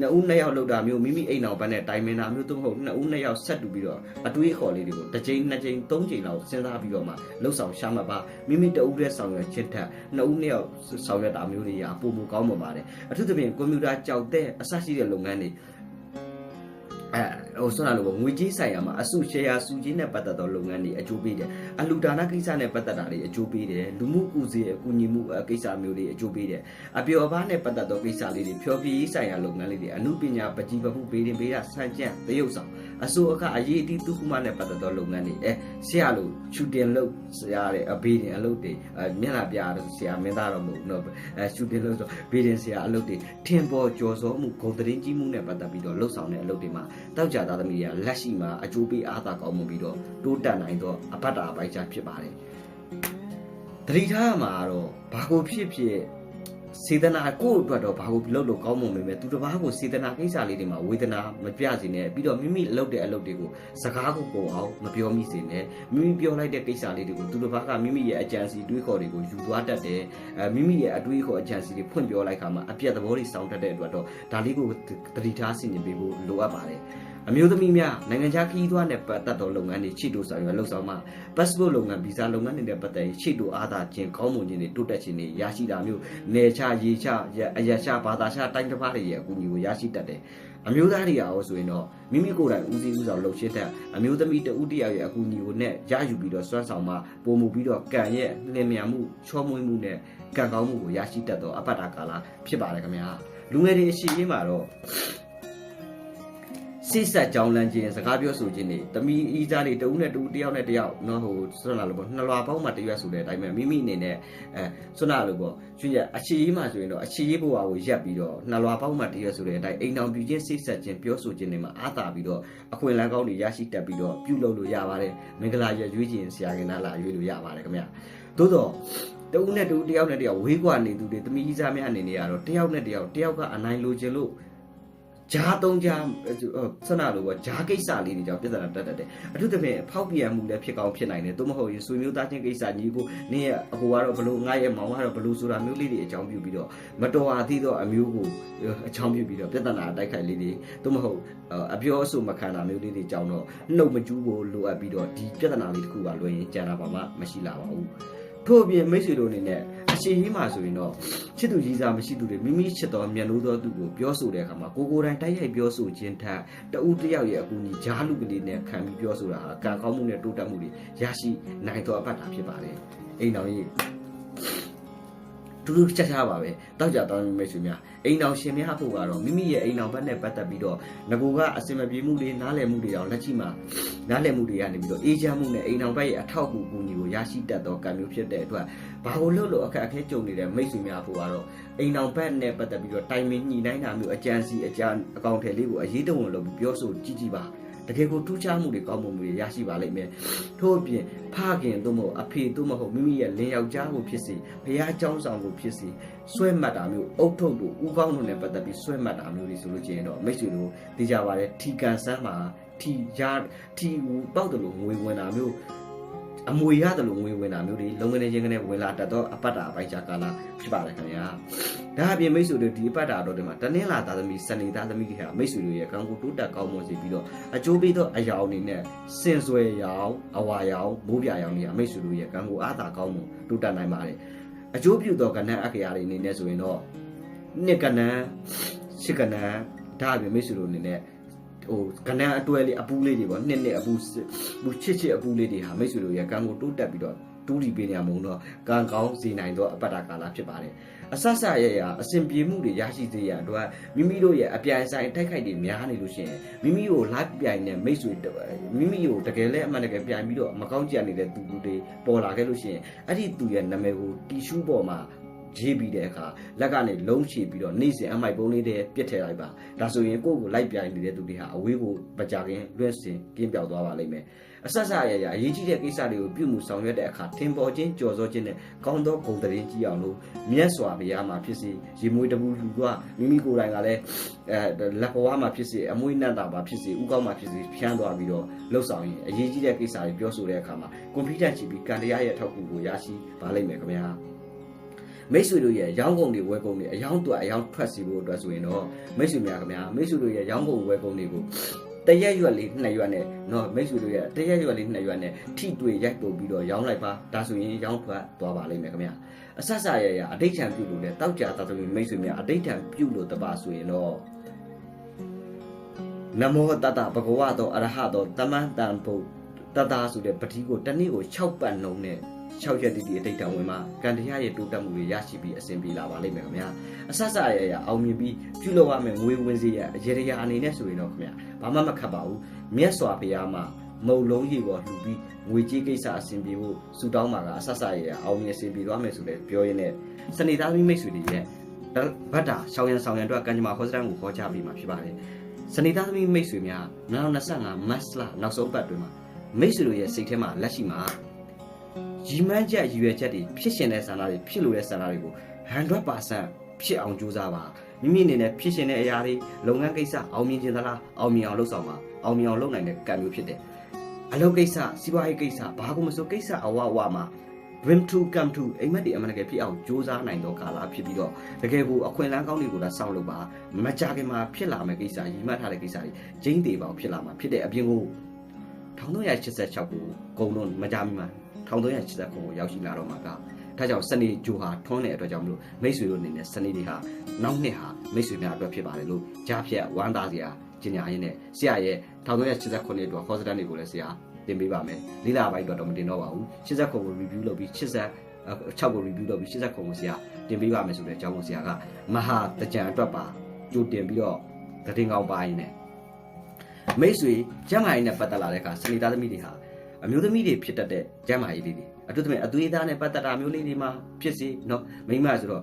နှစ်ဦးနှစ်ယောက်လှုပ်တာမျိုးမိမိအိမ်အောင်ဘက်နဲ့တိုင်မင်တာမျိုးသို့မဟုတ်နှစ်ဦးနှစ်ယောက်ဆက်တူပြီးတော့အတွေးခေါ်လေးတွေကိုတစ်ချိန်နှစ်ချိန်သုံးချိန်လောက်စဉ်းစားပြီးတော့မှလှုပ်ဆောင်ရှာမှတ်ပါမိမိတဦးတည်းဆောင်ရချင်းထက်နှစ်ဦးနှစ်ယောက်ဆောင်ရတာမျိုးတွေရပုံမကောင်းပါပါတယ်အထူးသဖြင့်ကွန်ပျူတာကြောက်တဲ့အစရှိတဲ့လုပ်ငန်းတွေ အဲဟိုဆိုတာလို့ငွေကြီးဆိုင်ရာမှာအစုရှယ်ယာစုကြီးနဲ့ပတ်သက်သောလုပ်ငန်းတွေအကျိုးပေးတယ်အလူဒါနကိစ္စနဲ့ပတ်သက်တာတွေအကျိုးပေးတယ်လူမှုကူစီအကူအညီမှုကိစ္စမျိုးတွေအကျိုးပေးတယ်အပျော်ပါးနဲ့ပတ်သက်သောကိစ္စလေးတွေဖြောပြရေးဆိုင်ရာလုပ်ငန်းလေးတွေအမှုပညာပကြီးပမှုပေးရင်ပေးတာဆန့်ကျင်တရုပ်ဆောင် အစိုးအခအရေးအတီးသူခုမနဲ့ပတ်သက်သောလုပ်ငန်းတွေအဲဆရာလို့ချူတင်လို့ဆရာတဲ့အဘေးတင်အလုပ်တွေအဲမျက်နှာပြတော့ဆရာမင်းသားတော့မဟုတ်ဘူးနော်အဲချူတင်လို့ဆိုဘေးတင်ဆရာအလုပ်တွေထင်ပေါ်ကြော်စောမှုဂုံတရင်ကြီးမှုနဲ့ပတ်သက်ပြီးတော့လှုပ်ဆောင်တဲ့အလုပ်တွေမှာတောက်ကြသားသမီးတွေကလက်ရှိမှာအကျိုးပေးအားသာကောင်းမှုပြီးတော့တိုးတက်နိုင်တော့အပတ်တာအပိုင်းခြားဖြစ်ပါတယ်တတိထားမှာတော့ဘာကိုဖြစ်ဖြစ် စေတနာကိုယ့်အတွက်တော့ဘာကိုလုပ်လို့ကောင်းမွန်ပေမဲ့သူတစ်ပါးကိုစေတနာကိစ္စလေးတွေမှာဝေဒနာမပြစေနဲ့ပြီးတော့မိမိလုပ်တဲ့အလုပ်တွေကိုစကားကိုပေါ်အောင်မပြောမိစေနဲ့မိမိပြောလိုက်တဲ့ကိစ္စလေးတွေကိုသူတစ်ပါးကမိမိရဲ့အကြံစီတွေးခေါ်တွေကိုယူသွားတတ်တယ်အဲမိမိရဲ့အတွေးခေါ်အကြံစီတွေဖွင့်ပြောလိုက်ခါမှာအပြတ်သဘောတွေစောင့်တတ်တဲ့အတွက်တော့ဒါလေးကိုတတိထားဆင်ခြင်ပေးဖို့လိုအပ်ပါတယ် အမျိုးသမီးများနိုင်ငံခြားခရီးသွားနဲ့ပတ်သက်သောလုပ်ငန်းတွေချစ်တူဆောင်ရွက်လှုပ်ဆောင်မှာ passport လုပ်ငန်းဗီဇာလုပ်ငန်းတွေနဲ့ပတ်သက်ရင်ချစ်တူအားသာခြင်းကောင်းမွန်ခြင်းတွေတိုးတက်ခြင်းတွေရရှိတာမျိုးနေချရေချအရချဘာသာချတိုင်းတစ်ပါးတွေရဲ့အကူအညီကိုရရှိတတ်တယ်အမျိုးသားတွေရောဆိုရင်တော့မိမိကိုယ်တိုင်ဦးစီးဦးဆောင်လှုပ်ရှင်းတဲ့အမျိုးသမီးတဦးတယောက်ရဲ့အကူအညီကိုနဲ့ရယူပြီးတော့စွမ်းဆောင်မှာပုံမှုပြီးတော့ကံရဲ့လင်မြန်မှုချောမွေးမှုနဲ့ကံကောင်းမှုကိုရရှိတတ်သောအပ္ပတာကာလဖြစ်ပါတယ်ခင်ဗျာလူငယ်တွေအရှိရေးမှာတော့ စစိတ်ဆက်ကြောင်းလန်းခြင်းစကားပြောဆိုခြင်းတွေတမီအီးစားတွေတဦးနဲ့တဦးတယောက်နဲ့တယောက်နော်ဟိုဆွမ်းလာလို့ပေါ့နှစ်လွာပေါင်းမှတရွက်ဆိုတဲ့အတိုင်းပဲမိမိအနေနဲ့အဲဆွမ်းလာလို့ပေါ့ကျွရအခြေရေးမှဆိုရင်တော့အခြေရေးဘဝကိုရက်ပြီးတော့နှစ်လွာပေါင်းမှတရွက်ဆိုတဲ့အတိုင်းအိမ်တော်ပြခြင်းစိတ်ဆက်ခြင်းပြောဆိုခြင်းတွေမှာအားသာပြီးတော့အခွင့်အလမ်းကောင်းတွေရရှိတတ်ပြီးတော့ပြုလုပ်လို့ရပါတယ်မင်္ဂလာရွရွေးခြင်းဆရာကနာလာရွေးလို့ရပါတယ်ခင်ဗျသို့တော့တဦးနဲ့တဦးတယောက်နဲ့တယောက်ဝေးကွာနေသူတွေတမီးစားများအနေနဲ့ကတော့တယောက်နဲ့တယောက်တယောက်က အနိုင်လိုချင်လို့ ဂျားသုံးဂျားဆန္ဒလိုပေါ့ဂျားကိစ္စလေးတွေကြောင့်ပြဿနာတက်တတ်တယ်အထူးသဖြင့်ဖောက်ပြန်မှုလည်းဖြစ်ကောင်းဖြစ်နိုင်တယ်သို့မဟုတ်ရင်ဆွေမျိုးသားချင်းကိစ္စညီကိုနင်းရဲ့အကိုကတော့ဘလို့ငါရဲ့မောင်ကတော့ဘလို့ဆိုတာမျိုးလေးတွေအကြောင်းပြုပြီးတော့မတော်အားသေးတော့အမျိုးကိုအကြောင်းပြုပြီးတော့ပြဿနာတိုက်ခိုက်လေးတွေသို့မဟုတ်အပြောအဆိုမခံတာမျိုးလေးတွေကြောင့်တော့နှုတ်မကျူးဖို့လိုအပ်ပြီးတော့ဒီပြဿနာလေးတစ်ခုကလွယ်ရင်ကြံတာပါမှမရှိလာပါဘူးထို့အပြင်မိတ်ဆွေတို့အနေနဲ့ အရှိကြီးမှာဆိုရင်တော့ချစ်သူကြီးစားမရှိသူတွေမိမိချစ်တော်မြတ်လို့သောသူကိုပြောဆိုတဲ့အခါမှာကိုကိုယ်တိုင်တိုက်ရိုက်ပြောဆိုခြင်းထက်တဦးတစ်ယောက်ရဲ့အကူအညီဂျားလူကလေးနဲ့ခံပြီးပြောဆိုတာဟာကံကောင်းမှုနဲ့တိုးတက်မှုတွေရရှိနိုင်တော်အပ်တာဖြစ်ပါတယ်အိမ်တော်ကြီး တူတူချက်ချပါပဲတောက်ကြတောင်းမိတ်ဆွေများအိမ်တော်ရှင်များဖို့ကတော့မိမိရဲ့အိမ်တော်ဘက်နဲ့ပတ်သက်ပြီးတော့ငကိုကအစင်မပြေမှုတွေနားလည်မှုတွေအောင်လက်ရှိမှာနားလည်မှုတွေကနေပြီးတော့အေးချမ်းမှုနဲ့အိမ်တော်ဘက်ရဲ့အထောက်အကူကူညီကိုရရှိတတ်သောကံမျိုးဖြစ်တဲ့အတွက်ဘာလို့လို့လို့အခက်အခဲကြုံနေတဲ့မိတ်ဆွေများဖို့ကတော့အိမ်တော်ဘက်နဲ့ပတ်သက်ပြီးတော့တိုင်ပင်ညှိနှိုင်းတာမျိုးအကြံစီအကြံအကောင့်ထဲလေးကိုအရေးတဝင်လုပ်ပြီးပြောဆိုကြည့်ကြည့်ပါ တကယ်ကိုထူးခြားမှုတွေကောင်းမှုတွေရရှိပါလိမ့်မယ်ထို့အပြင်ဖခင်သို့မဟုတ်အဖေသို့မဟုတ်မိမိရဲ့လင်ယောက်ျားကိုဖြစ်စေဘုရားကျောင်းဆောင်ကိုဖြစ်စေဆွဲမှတ်တာမျိုးအုတ်ထုတ်တို့ဥကောင်းတို့နဲ့ပတ်သက်ပြီးဆွဲမှတ်တာမျိုးတွေဆိုလို့ကျရင်တော့မိတ်ဆွေတို့သိကြပါတယ်ထီကန်ဆန်းမှာထီရထီပေါက်တယ်လို့ငွေဝင်တာမျိုးအမွေရတယ်လို့ငွေဝင်တာမျိုးတွေလုံးဝနေချင်းကနေဝင်လာတတ်တော့အပတ်တာအပိုက်ချကာလာဖြစ်ပါတယ်ခင်ဗျာ ဒါအပြင်မိတ်ဆွေတို့ဒီအပတ်တာတော့ဒီမှာတနင်္လာသားသမီးစနေသားသမီးတွေဟာမိတ်ဆွေတို့ရဲ့ကံကိုတိုးတက်ကောင်းမွန်စေပြီးတော့အကျိုးပေးသောအရာအနေနဲ့စင်ဆွဲရောင်အဝါရောင်မိုးပြရောင်တွေကမိတ်ဆွေတို့ရဲ့ကံကိုအားသာကောင်းမွန်တိုးတက်နိုင်ပါတယ်အကျိုးပြုသောကဏ္ဍအက္ခရာတွေအနေနဲ့ဆိုရင်တော့နှစ်ကဏ္ဍရှစ်ကဏ္ဍဒါအပြင်မိတ်ဆွေတို့အနေနဲ့ဟိုကဏ္ဍအတွဲလေးအပူးလေးတွေပေါ့နှစ်နှစ်အပူးပူချစ်ချစ်အပူးလေးတွေဟာမိတ်ဆွေတို့ရဲ့ကံကိုတိုးတက်ပြီးတော့တူးတီပေးနေရမုံတော့ကံကောင်းစေနိုင်သောအပတ္တကာလဖြစ်ပါတယ် အဆဆရရအစဉ်ပြေမှုတွေရရှိစေရအတွက်မိမိတို့ရဲ့အပြိုင်ဆိုင်တိုက်ခိုက်တွေများနေလို့ရှိရင်မိမိကိုလိုက်ပြိုင်တဲ့မိတ်ဆွေမိမိကိုတကယ်လဲအမှန်တကယ်ပြိုင်ပြီးတော့မကောင်းကြနေတဲ့သူတွေပေါ်လာခဲ့လို့ရှိရင်အဲ့ဒီသူရဲ့နာမည်ကိုတီရှူးပေါ်မှာ ရေးပြီးတဲ့အခါလက်ကနေလုံးချပြီးတော့နေ့စဉ်အမိုက်ပုံးလေးတွေပြစ်ထည့်လိုက်ပါဒါဆိုရင်ကိုယ့်ကိုလိုက်ပြိုင်နေတဲ့သူတွေဟာအဝေးကိုမကြခင်လွှဲစင်ကင်းပြောက်သွားပါလိမ့်မယ်အဆက်ဆက်ရရအရေးကြီးတဲ့ကိစ္စတွေကိုပြုမှုဆောင်ရွက်တဲ့အခါထင်ပေါ်ခြင်းကြော်စောခြင်းနဲ့ကောင်းသောဂုဏ်သတင်းကြီးအောင်လို့မြတ်စွာဘုရားမှာဖြစ်စေရေမွေးတပူလူကမိမိကိုယ်တိုင်ကလည်းအဲလက်ဘဝမှာဖြစ်စေအမွေးနတ်တာမှာဖြစ်စေဥကောက်မှာဖြစ်စေဖြန်းသွားပြီးတော့လှုပ်ဆောင်ရင်အရေးကြီးတဲ့ကိစ္စတွေပြောဆိုတဲ့အခါမှာကွန်ပျူတာကြည့်ပြီးကံတရားရဲ့ထောက်ကူကိုရရှိပါလိမ့်မယ်ခင်ဗျာ မိတ်ဆွေတို့ရဲ့ရောင်းကုန်တွေဝယ်ကုန်တွေအယောင်းတွက်အယောင်းထွက်စီဖို့အတွက်ဆိုရင်တော့မိတ်ဆွေများခင်ဗျာမိတ်ဆွေတို့ရဲ့ရောင်းကုန်ဝယ်ကုန်တွေကိုတရက်ရွက်လေးနှစ်ရွက်နဲ့နော်မိတ်ဆွေတို့ရဲ့တရက်ရွက်လေးနှစ်ရွက်နဲ့ထိတွေ့ရိုက်ပို့ပြီးတော့ရောင်းလိုက်ပါဒါဆိုရင်ရောင်းထွက်သွားပါလိမ့်မယ်ခင်ဗျာအဆက်ဆက်ရရအဋိဋ္ဌံပြုလို့လေတောက်ကြတာသမီးမိတ်ဆွေများအဋိဋ္ဌံပြုလို့တပါဆိုရင်တော့နမောတတဘဂဝတောအရဟတောတမန်တန်ဖို့တတဆိုတဲ့ပတိကိုတနေ့ကို6ပတ်နှုံနဲ့ 6ရက်တိတိအတိတ်တဝင်မှာကံတရားရဲ့တိုးတက်မှုတွေရရှိပြီးအဆင်ပြေလာပါလိမ့်မယ်ခင်ဗျာအဆက်ဆက်ရရအောင်မြင်ပြီးပြုလုပ်ရမယ်ငွေဝင်စေရအရေရအနေနဲ့ဆိုရင်တော့ခင်ဗျာဘာမှမခတ်ပါဘူးမြတ်စွာဘုရားမှာမုံလုံးကြီးပေါ်လှူပြီးငွေကြေးကိစ္စအဆင်ပြေဖို့စူတောင်းမှာကအဆက်ဆက်ရရအောင်မြင်အဆင်ပြေသွားမယ်ဆိုလည်းပြောရင်းနဲ့စနေသားမိတ်ဆွေတွေရဲ့ဗတ်တာရှောင်းရံဆောင်ရံအတွက်ကံကြမ္မာခေါ်စတန်ကိုခေါ်ချပြီးမှာဖြစ်ပါတယ်စနေသားသမီးမိတ်ဆွေများ2025မတ်လနောက်ဆုံးပတ်တွင်မှာမိတ်ဆွေတို့ရဲ့စိတ်ထဲမှာလက်ရှိမှာ ရီမန်းချက်ရည်ရွယ်ချက်တွေဖြစ်ရှင်တဲ့ဆန္ဒတွေဖြစ်လို့တဲ့ဆန္ဒတွေကို100%ဖြစ်အောင်ကြိုးစားပါမိမိအနေနဲ့ဖြစ်ရှင်တဲ့အရာတွေလုပ်ငန်းကိစ္စအောင်မြင်ခြင်းသလားအောင်မြင်အောင်လုပ်ဆောင်ပါအောင်မြင်အောင်လုပ်နိုင်တဲ့ကံမျိုးဖြစ်တယ်အလုပ်ကိစ္စစီးပွားရေးကိစ္စဘာကိုမဆိုကိစ္စအဝအဝမှာ dream to come to အိမ်မက်တွေအမှန်တကယ်ဖြစ်အောင်ကြိုးစားနိုင်တော့ကာလဖြစ်ပြီးတော့တကယ်ကိုအခွင့်အလမ်းကောင်းတွေကိုလည်းစောင့်လုပ်ပါမကြခင်မှာဖြစ်လာမယ့်ကိစ္စရီမှတ်ထားတဲ့ကိစ္စတွေကျင်းသေးပါအောင်ဖြစ်လာမှာဖြစ်တဲ့အပြင်ကို1386ကိုဂုံတော့မကြမီမှာ 1389ကိုရောက်ရှိလာတော့မှာကဒါကြောင့်စနေဂျိုဟာထွန်းတဲ့အတွက်ကြောင့်မလို့မိတ်ဆွေတို့အနေနဲ့စနေတွေဟာနောက်နှစ်ဟာမိတ်ဆွေများအတွက်ဖြစ်ပါတယ်လို့ကြားဖြတ်ဝမ်းသာစရာကျင်ညာရင်းနဲ့ဆရာရဲ့1389အတွက်ခေါ်စတန်တွေကိုလည်းဆရာတင်ပေးပါမယ်လေးလာပိုင်းတော့တော့မတင်တော့ပါဘူး89ကို review လုပ်ပြီး80 6ကို review လုပ်ပြီး89ကိုဆရာတင်ပေးပါမယ်ဆိုတဲ့အကြောင်းကိုဆရာကမဟာတကြံအတွက်ပါကြိုတင်ပြီးတော့တည်ငောင်းပါရင်းနဲ့မိတ်ဆွေကျမ်းမာရေးနဲ့ပတ်သက်လာတဲ့အခါစနေသားသမီးတွေဟာ အမျိုးသမီးတွေဖြစ်တတ်တဲ့ကျမ်းမာရေးလေးတွေအထူးသဖြင့်အသွေးသားနဲ့ပတ်သက်တာမျိုးလေးတွေမှာဖြစ်စီနော်မိန်းမဆိုတော့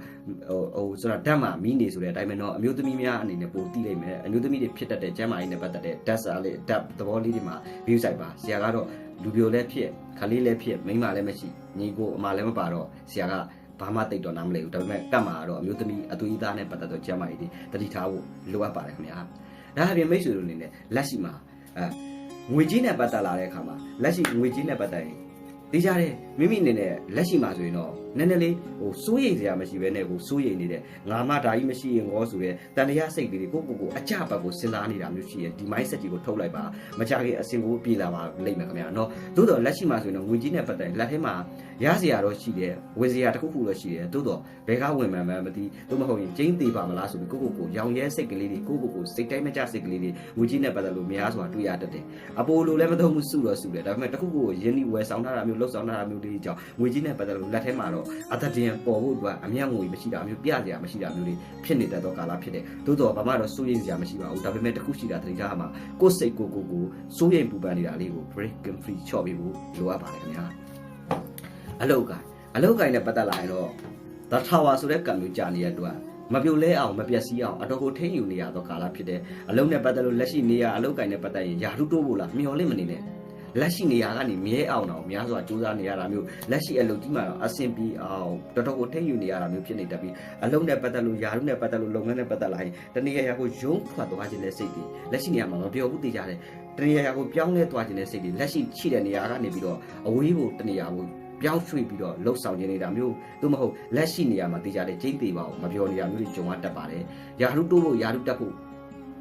ဟိုဟိုဆိုတော့ဓာတ်မှာမီးနေဆိုတဲ့အတိုင်းပဲနော်အမျိုးသမီးများအနေနဲ့ပိုသိလိုက်မယ်အမျိုးသမီးတွေဖြစ်တတ်တဲ့ကျမ်းမာရေးနဲ့ပတ်သက်တဲ့ဓာတ်စာလေးဓာတ်သဘောလေးတွေမှာ view site ပါဆရာကတော့လူပြိုလည်းဖြစ်ခလေးလည်းဖြစ်မိန်းမလည်းမရှိညီကိုအမလည်းမပါတော့ဆရာကဘာမှတိတ်တော့နားမလဲဘူးဒါပေမဲ့ကတ်မှာတော့အမျိုးသမီးအသွေးသားနဲ့ပတ်သက်တော့ကျမ်းမာရေးတွေတတိထားဖို့လိုအပ်ပါတယ်ခင်ဗျာဒါအပြင်မိတ်ဆွေတို့အနေနဲ့လက်ရှိမှာအဲ ငွေကြီးနဲ့ပတ်သက်လာတဲ့အခါမှာလက်ရှိငွေကြီးနဲ့ပတ်သက်ရင်သိကြတယ် မိမိအနေနဲ့လက်ရှိမှာဆိုရင်တော့နည်းနည်းလေးဟိုစိုးရိမ်စရာမရှိဘဲနဲ့ကိုစိုးရိမ်နေတဲ့ငါမှဒါကြီးမရှိရင်ငေါဆိုတဲ့တန်တရားစိတ်လေးတွေကိုကိုကိုအကြပတ်ကိုစဉ်းစားနေတာမျိုးရှိရဲ့ဒီ mindset ကြီးကိုထုတ်လိုက်ပါမကြခင်အစင်ကိုပြေးလာပါလိမ့်မယ်ခင်ဗျာနော်သို့တော့လက်ရှိမှာဆိုရင်တော့ငွေကြီးနဲ့ပတ်သက်လက်ထဲမှာရစရာတော့ရှိတယ်ဝင်စရာတစ်ခုခုတော့ရှိတယ်သို့တော့ဘယ်ကဝင်မှန်းမသိသို့မဟုတ်ရင်ကျင်းသေးပါမလားဆိုပြီးကိုကိုကိုရောင်ရဲစိတ်ကလေးတွေကိုကိုကိုစိတ်တိုင်းမကြစိတ်ကလေးတွေငွေကြီးနဲ့ပတ်သက်လို့များစွာတွေ့ရတတ်တယ်အပိုလိုလည်းမသုံးဘူးစုတော့စုတယ်ဒါပေမဲ့တစ်ခုခုကိုယင်းဒီဝယ်ဆောင်ထားတာမျိုးလှုပ်ဆောင်ထားတာမျိုးလေးကြောင့်ငွေကြီးနဲ့ပတ်သက်လို့လက်ထဲမှာတော့အသက်တင်ပေါ်ဖို့အတွက်အမျက်ငွေမရှိတာမျိုးပြစရာမရှိတာမျိုးလေးဖြစ်နေတတ်သောကာလဖြစ်တယ်သို့တော့ဘာမှတော့စိုးရိမ်စရာမရှိပါဘူးဒါပေမဲ့တစ်ခုရှိတာတတိယမှာကိုယ်စိတ်ကိုကိုကိုစိုးရိမ်ပူပန်နေတာလေးကို break and free ချော့ပေးဖို့လိုအပ်ပါတယ်ခင်ဗျာအလောက်ကအလောက်ကိုင်းနဲ့ပတ်သက်လာရင်တော့ဒါထာဝါဆိုတဲ့ကံမျိုးကြာနေတဲ့အတွက်မပြုတ်လဲအောင်မပျက်စီးအောင်အတော်ကိုထိန်းယူနေရသောကာလဖြစ်တယ်အလုံးနဲ့ပတ်သက်လို့လက်ရှိနေရအလောက်ကိုင်းနဲ့ပတ်သက်ရင်ယာရုတိုးဖို့လားမျော်လင့်မနေနဲ့ လက်ရှိနေရာကနေမြဲအောင်တော့များစွာစူးစမ်းနေရတာမျိုးလက်ရှိအလုပ်ကြီးမှာတော့အဆင်ပြေအောင်တော်တော်ကိုထိန်းယူနေရတာမျိုးဖြစ်နေတတ်ပြီးအလုံးနဲ့ပတ်သက်လို့ယာရုနဲ့ပတ်သက်လို့လုပ်ငန်းနဲ့ပတ်သက်လာရင်တနည်းအားကိုယုံထွက်သွားခြင်းတဲ့စိတ်တွေလက်ရှိနေရာမှာမပြောဘူးသိကြတယ်တနည်းအားကိုပြောင်းလဲသွားခြင်းတဲ့စိတ်တွေလက်ရှိရှိတဲ့နေရာကနေပြီးတော့အဝေးကိုတနည်းအားကိုပြောင်းရွှေ့ပြီးတော့လှုပ်ဆောင်နေနေတာမျိုးသို့မဟုတ်လက်ရှိနေရာမှာတေချာတဲ့ကျိန်းသေးပါအောင်မပြောနေတာမျိုးတွေကြုံရတတ်ပါတယ်။ယာရုတိုးလို့ယာရုတက်ဖို့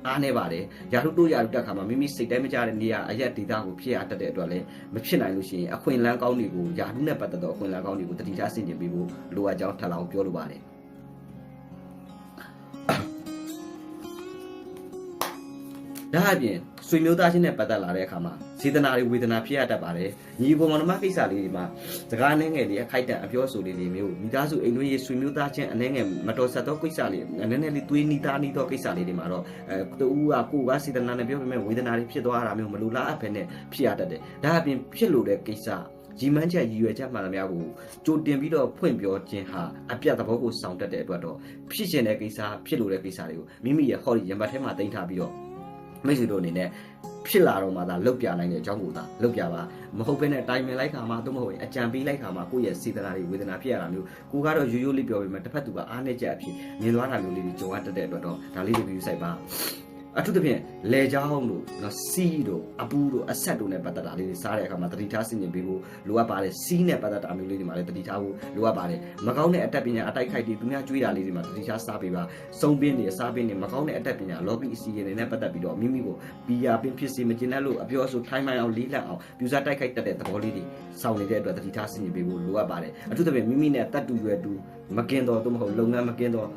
အားနေပါတယ်။ယာရုတိုးယာရုတက်ခါမှာမိမိစိတ်တိုင်းမကြတဲ့နေရာအရက်ဒေတာကိုဖြစ်ရတတ်တဲ့အတွက်လည်းမဖြစ်နိုင်လို့ရှိရင်အခွင့်အလမ်းကောင်းတွေကိုယာရုနဲ့ပတ်သက်သောအခွင့်အလမ်းကောင်းတွေကိုတတိထားဆင်ခြင်ပေးဖို့လိုအပ်ကြောင်းထပ်လောင်းပြောလိုပါတယ်။ ဒါအပြင်ဆွေမျိုးသားချင်းနဲ့ပတ်သက်လာတဲ့အခါမှာစေတနာတွေဝေဒနာဖြစ်ရတတ်ပါတယ်ညီကိုမောင်နှမကိစ္စလေးတွေမှာစကားနှဲငယ်လေးအခိုက်တန့်အပြောဆိုလေးတွေမျိုးမိသားစုအိမ်တွင်းရေးဆွေမျိုးသားချင်းအနှဲငယ်မတော်ဆက်သောကိစ္စလေးနည်းနည်းလေးသွေးနီးသားနီးသောကိစ္စလေးတွေမှာတော့အဲတူကကိုကစေတနာနဲ့ပြောပေမဲ့ဝေဒနာတွေဖြစ်သွားတာမျိုးမလိုလားအပ်ပဲနဲ့ဖြစ်ရတတ်တယ်ဒါအပြင်ဖြစ်လို့တဲ့ကိစ္စရီမန်းချက်ရည်ရွယ်ချက်မှန်သမျှကိုကြိုတင်ပြီးတော့ဖွင့်ပြောခြင်းဟာအပြတ်သဘောကိုစောင့်တတ်တဲ့အတွက်တော့ဖြစ်ရှင်တဲ့ကိစ္စဖြစ်လို့တဲ့ကိစ္စတွေကိုမိမိရဲ့ဟော်ဒီရံပတ်ထဲမှာတင်ထားပြီးတော့ မိတ်ဆွေတို့အနေနဲ့ဖြစ်လာတော့မှသာလောက်ပြနိုင်တဲ့အကြောင်းကိုသာလောက်ပြပါမဟုတ်ဘဲနဲ့တိုင်ပင်လိုက်ခါမှသို့မဟုတ်ရင်အကြံပေးလိုက်ခါမှကိုယ့်ရဲ့စေတနာတွေဝေဒနာဖြစ်ရတာမျိုးကိုကတော့ရိုးရိုးလေးပြောပေမဲ့တစ်ဖက်သူကအားနဲ့ကြအဖြစ်မြင်သွားတာမျိုးလေးတွေကြုံရတတ်တဲ့အတွက်တော့ဒါလေးတွေ view site ပါ အထူးသဖြင့်လေချောင်းတို့နော်စီးတို့အပူတို့အဆက်တို့နဲ့ပတ်သက်တာလေးတွေစားတဲ့အခါမှာတတိထားဆင်ခြင်ပေးဖို့လိုအပ်ပါတယ်စီးနဲ့ပတ်သက်တာမျိုးလေးတွေမှာလည်းတတိထားဖို့လိုအပ်ပါတယ်မကောင်းတဲ့အတတ်ပညာအတိုက်ခိုက်တွေသူများကြွေးတာလေးတွေမှာတတိထားစားပေးပါစုံပင်းတွေအစားပင်းတွေမကောင်းတဲ့အတတ်ပညာ lobby အစီအရင်တွေနဲ့ပတ်သက်ပြီးတော့မိမိကိုပီယာပင်ဖြစ်စေမကျင်တဲ့လို့အပြောအဆိုထိုင်းမိုင်းအောင်လေးလံအောင်ပြူစားတိုက်ခိုက်တတ်တဲ့သဘောလေးတွေစောင့်နေတဲ့အတွက်တတိထားဆင်ခြင်ပေးဖို့လိုအပ်ပါတယ်အထူးသဖြင့်မိမိနဲ့တတ်တူရွယ်တူမကင်တော့သို့မဟုတ်လုပ်ငန်းမကင်တော့